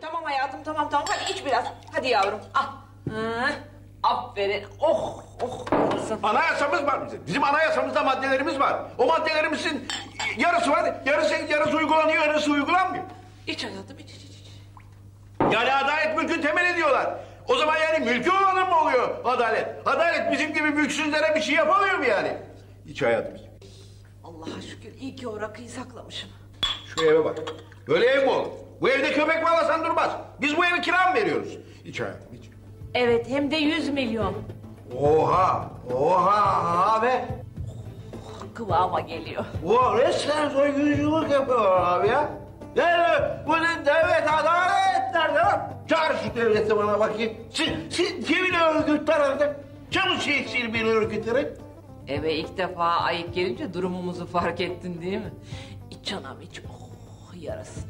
tamam hayatım tamam tamam hadi iç biraz. Hadi yavrum al. Hı, aferin. Oh oh. yarasın. Anayasamız var bizim. Bizim anayasamızda maddelerimiz var. O maddelerimizin yarısı var, yarısı, yarısı uygulanıyor, yarısı uygulanmıyor. İç hayatım iç iç iç. iç. Yani adalet mülkün temeli diyorlar. O zaman yani mülkü olanın mı oluyor adalet? Adalet bizim gibi mülksüzlere bir şey yapamıyor mu yani? İç hayatım. iç. Allah'a şükür iyi ki o rakıyı saklamışım. Şu eve bak. Böyle ev mi olur? Bu evde köpek bağlasan durmaz. Biz bu evi kira mı veriyoruz? İç hayatım iç. Evet hem de 100 milyon. Oha! Oha abi! Kıvama geliyor. Bu resmen soygunculuk yapıyor abi ya. Yani bu ne devlet adalet nerede lan? Çağır şu devleti bana bakayım. Siz, siz kimin örgütler artık? Sil bir örgütleri. Eve ilk defa ayıp gelince durumumuzu fark ettin değil mi? İç canım iç. Oh yarasın.